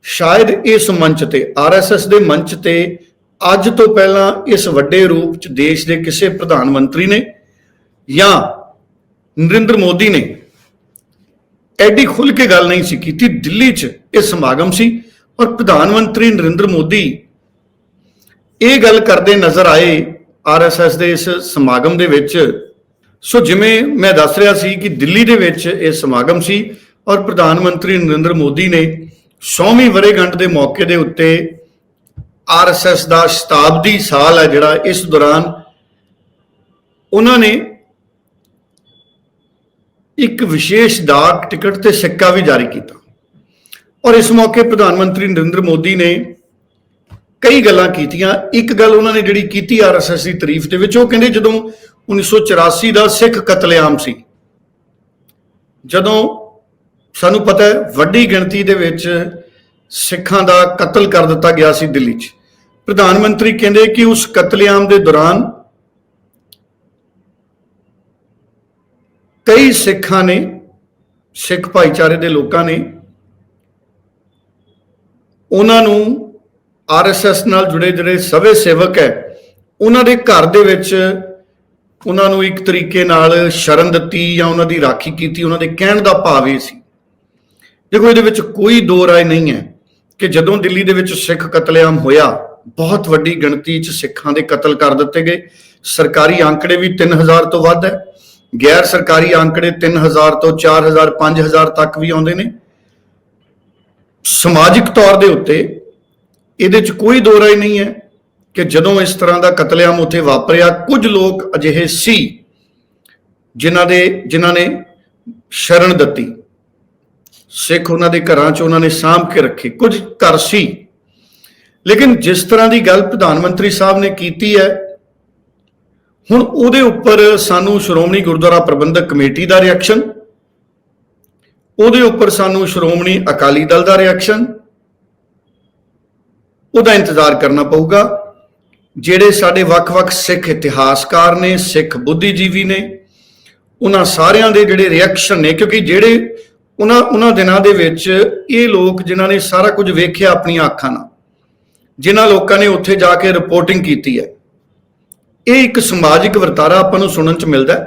ਸ਼ਾਇਦ ਇਸ ਮੰਚ ਤੇ ਆਰਐਸਐਸ ਦੇ ਮੰਚ ਤੇ ਅੱਜ ਤੋਂ ਪਹਿਲਾਂ ਇਸ ਵੱਡੇ ਰੂਪ 'ਚ ਦੇਸ਼ ਦੇ ਕਿਸੇ ਪ੍ਰਧਾਨ ਮੰਤਰੀ ਨੇ ਜਾਂ ਨਰਿੰਦਰ ਮੋਦੀ ਨੇ ਐਡੀ ਖੁੱਲ ਕੇ ਗੱਲ ਨਹੀਂ ਸੀ ਕੀਤੀ। ਦਿੱਲੀ 'ਚ ਇਹ ਸਮਾਗਮ ਸੀ ਔਰ ਪ੍ਰਧਾਨ ਮੰਤਰੀ ਨਰਿੰਦਰ ਮੋਦੀ ਇਹ ਗੱਲ ਕਰਦੇ ਨਜ਼ਰ ਆਏ ਆਰਐਸਐਸ ਦੇ ਇਸ ਸਮਾਗਮ ਦੇ ਵਿੱਚ। ਸੋ ਜਿਵੇਂ ਮੈਂ ਦੱਸ ਰਿਹਾ ਸੀ ਕਿ ਦਿੱਲੀ ਦੇ ਵਿੱਚ ਇਹ ਸਮਾਗਮ ਸੀ ਔਰ ਪ੍ਰਧਾਨ ਮੰਤਰੀ ਨਰਿੰਦਰ ਮੋਦੀ ਨੇ 100ਵੀਂ ਵਰੇਗੰਢ ਦੇ ਮੌਕੇ ਦੇ ਉੱਤੇ ਆਰਐਸਐਸ ਦਾ ਸ਼ਤਾਬਦੀ ਸਾਲ ਹੈ ਜਿਹੜਾ ਇਸ ਦੌਰਾਨ ਉਹਨਾਂ ਨੇ ਇੱਕ ਵਿਸ਼ੇਸ਼ ਡਾਕ ਟਿਕਟ ਤੇ ਸਿੱਕਾ ਵੀ ਜਾਰੀ ਕੀਤਾ। ਔਰ ਇਸ ਮੌਕੇ ਪ੍ਰਧਾਨ ਮੰਤਰੀ ਨਰਿੰਦਰ ਮੋਦੀ ਨੇ ਕਈ ਗੱਲਾਂ ਕੀਤੀਆਂ। ਇੱਕ ਗੱਲ ਉਹਨਾਂ ਨੇ ਜਿਹੜੀ ਕੀਤੀ ਆਰਐਸਐਸ ਦੀ ਤਾਰੀਫ ਦੇ ਵਿੱਚ, ਉਹ ਕਹਿੰਦੇ ਜਦੋਂ 1984 ਦਾ ਸਿੱਖ ਕਤਲੇਆਮ ਸੀ, ਜਦੋਂ ਸਾਨੂੰ ਪਤਾ ਹੈ ਵੱਡੀ ਗਿਣਤੀ ਦੇ ਵਿੱਚ ਸਿੱਖਾਂ ਦਾ ਕਤਲ ਕਰ ਦਿੱਤਾ ਗਿਆ ਸੀ ਦਿੱਲੀ 'ਚ। ਪ੍ਰਧਾਨ ਮੰਤਰੀ ਕਹਿੰਦੇ ਕਿ ਉਸ ਕਤਲੇਆਮ ਦੇ ਦੌਰਾਨ ਕਈ ਸਿੱਖਾਂ ਨੇ, ਸਿੱਖ ਭਾਈਚਾਰੇ ਦੇ ਲੋਕਾਂ ਨੇ ਉਹਨਾਂ ਨੂੰ ਆਰਐਸਐਸ ਨਾਲ ਜੁੜੇ ਜਿਹੜੇ ਸਵੇ ਸੇਵਕ ਹੈ, ਉਹਨਾਂ ਦੇ ਘਰ ਦੇ ਵਿੱਚ ਉਹਨਾਂ ਨੂੰ ਇੱਕ ਤਰੀਕੇ ਨਾਲ ਸ਼ਰਨ ਦਿੱਤੀ ਜਾਂ ਉਹਨਾਂ ਦੀ ਰਾਖੀ ਕੀਤੀ, ਉਹਨਾਂ ਦੇ ਕਹਿਣ ਦਾ ਭਾਵ ਇਹ ਸੀ। ਦੇਖੋ, ਇਹਦੇ ਵਿੱਚ ਕੋਈ ਦੋ ਰਾਏ ਨਹੀਂ ਹੈ ਕਿ ਜਦੋਂ ਦਿੱਲੀ ਦੇ ਵਿੱਚ ਸਿੱਖ ਕਤਲੇਆਮ ਹੋਇਆ, ਬਹੁਤ ਵੱਡੀ ਗਿਣਤੀ 'ਚ ਸਿੱਖਾਂ ਦੇ ਕਤਲ ਕਰ ਦਿੱਤੇ ਗਏ। ਸਰਕਾਰੀ ਆંકੜੇ ਵੀ 3000 ਤੋਂ ਵੱਧ ਹੈ। ਗੈਰ ਸਰਕਾਰੀ ਆંકੜੇ 3000 ਤੋਂ 4000 5000 ਤੱਕ ਵੀ ਆਉਂਦੇ ਨੇ। ਸਮਾਜਿਕ ਤੌਰ ਦੇ ਉੱਤੇ ਇਹਦੇ 'ਚ ਕੋਈ ਦੋ ਰਾਏ ਨਹੀਂ ਹੈ ਕਿ ਜਦੋਂ ਇਸ ਤਰ੍ਹਾਂ ਦਾ ਕਤਲੇਆਮ ਉੱਥੇ ਵਾਪਰਿਆ, ਕੁਝ ਲੋਕ ਅਜਿਹੇ ਸੀ ਜਿਨ੍ਹਾਂ ਦੇ, ਜਿਨ੍ਹਾਂ ਨੇ ਸ਼ਰਨ ਦਿੱਤੀ। ਸਿੱਖ ਉਹਨਾਂ ਦੇ ਘਰਾਂ 'ਚ ਉਹਨਾਂ ਨੇ ਸਾਂਭ ਕੇ ਰੱਖੇ, ਕੁਝ ਘਰ ਸੀ। ਲੇਕਿਨ ਜਿਸ ਤਰ੍ਹਾਂ ਦੀ ਗੱਲ ਪ੍ਰਧਾਨ ਮੰਤਰੀ ਸਾਹਿਬ ਨੇ ਕੀਤੀ ਹੈ, ਹੁਣ ਉਹਦੇ ਉੱਪਰ ਸਾਨੂੰ ਸ਼੍ਰੋਮਣੀ ਗੁਰਦੁਆਰਾ ਪ੍ਰਬੰਧਕ ਕਮੇਟੀ ਦਾ ਰਿਐਕਸ਼ਨ ਉਹਦੇ ਉੱਪਰ ਸਾਨੂੰ ਸ਼੍ਰੋਮਣੀ ਅਕਾਲੀ ਦਲ ਦਾ ਰਿਐਕਸ਼ਨ ਉਹਦਾ ਇੰਤਜ਼ਾਰ ਕਰਨਾ ਪਊਗਾ। ਜਿਹੜੇ ਸਾਡੇ ਵੱਖ-ਵੱਖ ਸਿੱਖ ਇਤਿਹਾਸਕਾਰ ਨੇ, ਸਿੱਖ ਬੁੱਧੀਜੀਵੀ ਨੇ, ਉਹਨਾਂ ਸਾਰਿਆਂ ਦੇ ਜਿਹੜੇ ਰਿਐਕਸ਼ਨ ਨੇ, ਕਿਉਂਕਿ ਜਿਹੜੇ ਉਹਨਾਂ ਉਹਨਾਂ ਦਿਨਾਂ ਦੇ ਵਿੱਚ ਇਹ ਲੋਕ ਜਿਨ੍ਹਾਂ ਨੇ ਸਾਰਾ ਕੁਝ ਵੇਖਿਆ ਆਪਣੀਆਂ ਅੱਖਾਂ ਨਾਲ, ਜਿਨ੍ਹਾਂ ਲੋਕਾਂ ਨੇ ਉੱਥੇ ਜਾ ਕੇ ਰਿਪੋਰਟਿੰਗ ਕੀਤੀ ਹੈ। ਇਹ ਇੱਕ ਸਮਾਜਿਕ ਵਰਤਾਰਾ ਆਪਾਂ ਨੂੰ ਸੁਣਨ ਚ ਮਿਲਦਾ ਹੈ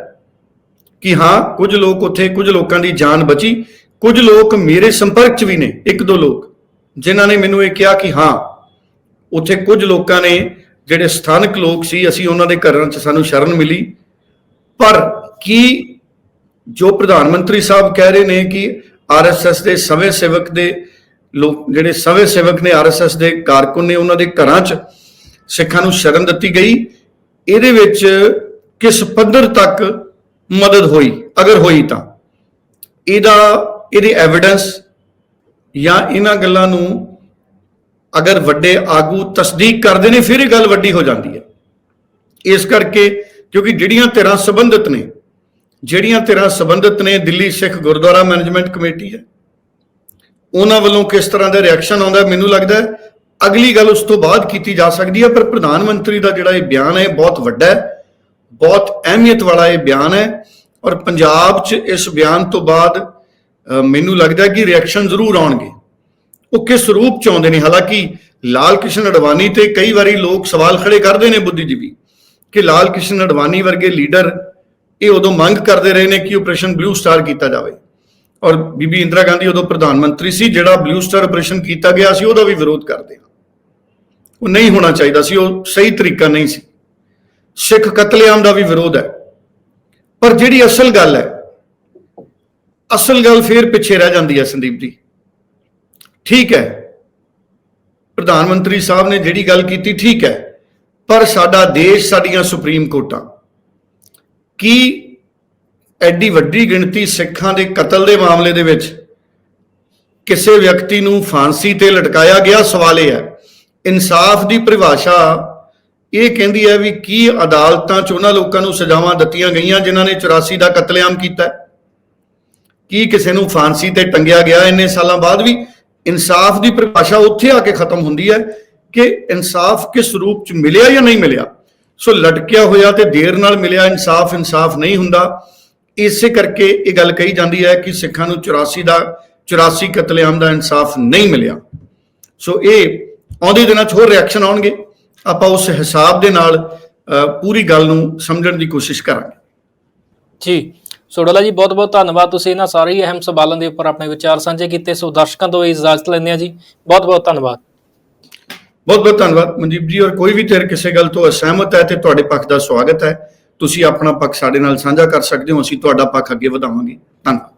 ਕਿ ਹਾਂ, ਕੁਝ ਲੋਕ ਉੱਥੇ, ਕੁਝ ਲੋਕਾਂ ਦੀ ਜਾਨ ਬਚੀ, ਕੁਝ ਲੋਕ ਮੇਰੇ ਸੰਪਰਕ ਚ ਵੀ ਨੇ, ਇੱਕ ਦੋ ਲੋਕ, ਜਿਨ੍ਹਾਂ ਨੇ ਮੈਨੂੰ ਇਹ ਕਿਹਾ ਕਿ ਹਾਂ, ਉੱਥੇ ਕੁਝ ਲੋਕਾਂ ਨੇ ਜਿਹੜੇ ਸਥਾਨਕ ਲੋਕ ਸੀ, ਅਸੀਂ ਉਹਨਾਂ ਦੇ ਘਰਾਂ 'ਚ ਸਾਨੂੰ ਸ਼ਰਨ ਮਿਲੀ। ਪਰ ਕੀ ਜੋ ਪ੍ਰਧਾਨ ਮੰਤਰੀ ਸਾਹਿਬ ਕਹਿ ਰਹੇ ਨੇ ਕਿ ਆਰਐਸਐਸ ਦੇ ਸਵੇ ਸੇਵਕ ਦੇ ਲੋਕ ਜਿਹੜੇ ਸਵੇ ਸੇਵਕ ਨੇ ਆਰਐਸਐਸ ਦੇ ਕਾਰਕੁਨ ਨੇ, ਉਹਨਾਂ ਦੇ ਘਰਾਂ 'ਚ ਸਿੱਖਾਂ ਨੂੰ ਸ਼ਰਨ ਦਿੱਤੀ ਗਈ। ਇਹਦੇ ਵਿੱਚ ਕਿਸ ਪੱਧਰ ਤੱਕ ਮਦਦ ਹੋਈ? ਅਗਰ ਹੋਈ ਤਾਂ। ਇਹਦਾ, ਇਹਦੇ ਐਵੀਡੈਂਸ ਜਾਂ ਇਹਨਾਂ ਗੱਲਾਂ ਨੂੰ ਅਗਰ ਵੱਡੇ ਆਗੂ ਤਸਦੀਕ ਕਰਦੇ ਨੇ, ਫਿਰ ਇਹ ਗੱਲ ਵੱਡੀ ਹੋ ਜਾਂਦੀ ਹੈ। ਇਸ ਕਰਕੇ ਕਿਉਂਕਿ ਜਿਹੜੀਆਂ ਧਿਰਾਂ ਸੰਬੰਧਿਤ ਨੇ ਜਿਹੜੀਆਂ ਧਿਰਾਂ ਸੰਬੰਧਿਤ ਨੇ ਦਿੱਲੀ ਸਿੱਖ ਗੁਰਦੁਆਰਾ ਮੈਨੇਜਮੈਂਟ ਕਮੇਟੀ ਹੈ। ਉਹਨਾਂ ਵੱਲੋਂ ਕਿਸ ਤਰ੍ਹਾਂ ਦਾ ਰਿਐਕਸ਼ਨ ਆਉਂਦਾ ਮੈਨੂੰ ਲੱਗਦਾ ਹੈ ਅਗਲੀ ਗੱਲ ਉਸ ਤੋਂ ਬਾਅਦ ਕੀਤੀ ਜਾ ਸਕਦੀ ਹੈ, ਪਰ ਪ੍ਰਧਾਨ ਮੰਤਰੀ ਦਾ ਜਿਹੜਾ ਇਹ ਬਿਆਨ ਹੈ ਬਹੁਤ ਵੱਡਾ ਹੈ, ਬਹੁਤ ਅਹਿਮੀਅਤ ਵਾਲਾ ਇਹ ਬਿਆਨ ਹੈ ਔਰ ਪੰਜਾਬ 'ਚ ਇਸ ਬਿਆਨ ਤੋਂ ਬਾਅਦ ਮੈਨੂੰ ਲੱਗਦਾ ਕਿ ਰਿਐਕਸ਼ਨ ਜ਼ਰੂਰ ਆਉਣਗੇ। ਉਹ ਕਿਸ ਰੂਪ 'ਚ ਆਉਂਦੇ ਨੇ? ਹਾਲਾਂਕਿ ਲਾਲ ਕ੍ਰਿਸ਼ਨ ਅਡਵਾਨੀ ਤੇ ਕਈ ਵਾਰੀ ਲੋਕ ਸਵਾਲ ਖੜੇ ਕਰਦੇ ਨੇ ਬੁੱਧੀਜੀਵੀ ਕਿ ਲਾਲ ਕ੍ਰਿਸ਼ਨ ਅਡਵਾਨੀ ਵਰਗੇ ਲੀਡਰ ਇਹ ਉਦੋਂ ਮੰਗ ਕਰਦੇ ਰਹੇ ਨੇ ਕਿ ਆਪਰੇਸ਼ਨ ਬਲੂ ਸਟਾਰ ਕੀਤਾ ਜਾਵੇ। ਔਰ ਬੀਬੀ ਇੰਦਰਾ ਗਾਂਧੀ ਉਦੋਂ ਪ੍ਰਧਾਨ ਮੰਤਰੀ ਸੀ, ਜਿਹੜਾ ਬਲੂ ਸਟਾਰ ਆਪਰੇਸ਼ਨ ਕੀਤਾ ਗਿਆ ਸੀ, ਉਹਦਾ ਵੀ ਵਿਰੋਧ ਕਰਦੇ ਹਾਂ ਉਹ ਨਹੀਂ ਹੋਣਾ ਚਾਹੀਦਾ ਸੀ, ਉਹ ਸਹੀ ਤਰੀਕਾ ਨਹੀਂ ਸੀ। ਸਿੱਖ ਕਤਲੇਆਮ ਦਾ ਵੀ ਵਿਰੋਧ ਹੈ। ਪਰ ਜਿਹੜੀ ਅਸਲ ਗੱਲ ਹੈ, ਅਸਲ ਗੱਲ ਫੇਰ ਪਿੱਛੇ ਰਹਿ ਜਾਂਦੀ ਹੈ ਸੰਦੀਪ ਜੀ। ਠੀਕ ਹੈ, ਪ੍ਰਧਾਨ ਮੰਤਰੀ ਸਾਹਿਬ ਨੇ ਜਿਹੜੀ ਗੱਲ ਕੀਤੀ, ਠੀਕ ਹੈ, ਪਰ ਸਾਡਾ ਦੇਸ਼, ਸਾਡੀਆਂ ਸੁਪਰੀਮ ਕੋਰਟਾਂ ਕੀ ਐਡੀ ਵੱਡੀ ਗਿਣਤੀ ਸਿੱਖਾਂ ਦੇ ਕਤਲ ਦੇ ਮਾਮਲੇ ਦੇ ਵਿੱਚ ਕਿਸੇ ਵਿਅਕਤੀ ਨੂੰ ਫਾਂਸੀ ਤੇ ਲਟਕਾਇਆ ਗਿਆ? ਸਵਾਲ ਇਹ ਹੈ। ਇਨਸਾਫ ਦੀ ਪਰਿਭਾਸ਼ਾ ਇਹ ਕਹਿੰਦੀ ਹੈ ਵੀ ਕੀ ਅਦਾਲਤਾਂ 'ਚ ਉਹਨਾਂ ਲੋਕਾਂ ਨੂੰ ਸਜ਼ਾਵਾਂ ਦਿੱਤੀਆਂ ਗਈਆਂ ਜਿਨ੍ਹਾਂ ਨੇ 84 ਦਾ ਕਤਲੇਆਮ ਕੀਤਾ? ਕੀ ਕਿਸੇ ਨੂੰ ਫਾਂਸੀ ਤੇ ਟੰਗਿਆ ਗਿਆ ਇੰਨੇ ਸਾਲਾਂ ਬਾਅਦ ਵੀ? ਇਨਸਾਫ ਦੀ ਪਰਿਭਾਸ਼ਾ ਉੱਥੇ ਆ ਕੇ ਖਤਮ ਹੁੰਦੀ ਹੈ ਕਿ ਇਨਸਾਫ ਕਿਸ ਰੂਪ 'ਚ ਮਿਲਿਆ ਜਾਂ ਨਹੀਂ ਮਿਲਿਆ? ਸੋ ਲਟਕਿਆ ਹੋਇਆ ਤੇ ਦੇਰ ਨਾਲ ਮਿਲਿਆ ਇਨਸਾਫ ਇਨਸਾਫ ਨਹੀਂ ਹੁੰਦਾ। ਇਸੇ ਕਰਕੇ ਇਹ ਗੱਲ ਕਹੀ ਜਾਂਦੀ ਹੈ ਕਿ ਸਿੱਖਾਂ ਨੂੰ 84 ਦਾ 84 ਕਤਲੇਆਮ ਦਾ ਇਨਸਾਫ ਨਹੀਂ ਮਿਲਿਆ। ਸੋ ਇਹ ਆਉਂਦੇ ਦਿਨਾਂ 'ਚ ਹੋਰ ਰਿਐਕਸ਼ਨ ਆਉਣਗੇ। ਆਪਾਂ ਉਸ ਹਿਸਾਬ ਦੇ ਨਾਲ ਪੂਰੀ ਗੱਲ ਨੂੰ ਸਮਝਣ ਦੀ ਕੋਸ਼ਿਸ਼ ਕਰਾਂਗੇ। ਜੀ, ਸੋ ਡੋਲਾ ਜੀ ਬਹੁਤ ਬਹੁਤ ਧੰਨਵਾਦ। ਤੁਸੀਂ ਇਹਨਾਂ ਸਾਰੇ ਹੀ ਅਹਿਮ ਸਵਾਲਾਂ ਦੇ ਉੱਪਰ ਆਪਣੇ ਵਿਚਾਰ ਸਾਂਝੇ ਕੀਤੇ। ਸੋ ਦਰਸ਼ਕਾਂ ਤੋਂ ਇਜਾਜ਼ਤ ਲੈਂਦੇ ਹਾਂ ਜੀ। ਬਹੁਤ ਬਹੁਤ ਧੰਨਵਾਦ। ਬਹੁਤ ਬਹੁਤ ਧੰਨਵਾਦ ਮਨਦੀਪ ਜੀ, ਔਰ ਕੋਈ ਵੀ ਧਿਰ ਕਿਸੇ ਗੱਲ ਤੋਂ ਅਸਹਿਮਤ ਹੈ ਤੇ ਤੁਹਾਡੇ ਪੱਖ ਦਾ ਸਵਾਗਤ ਹੈ, ਤੁਸੀਂ ਆਪਣਾ ਪੱਖ ਸਾਡੇ ਨਾਲ ਸਾਂਝਾ ਕਰ ਸਕਦੇ ਹੋ, ਅਸੀਂ ਤੁਹਾਡਾ ਪੱਖ ਅੱਗੇ ਵਧਾਵਾਂਗੇ। ਧੰਨਵਾਦ।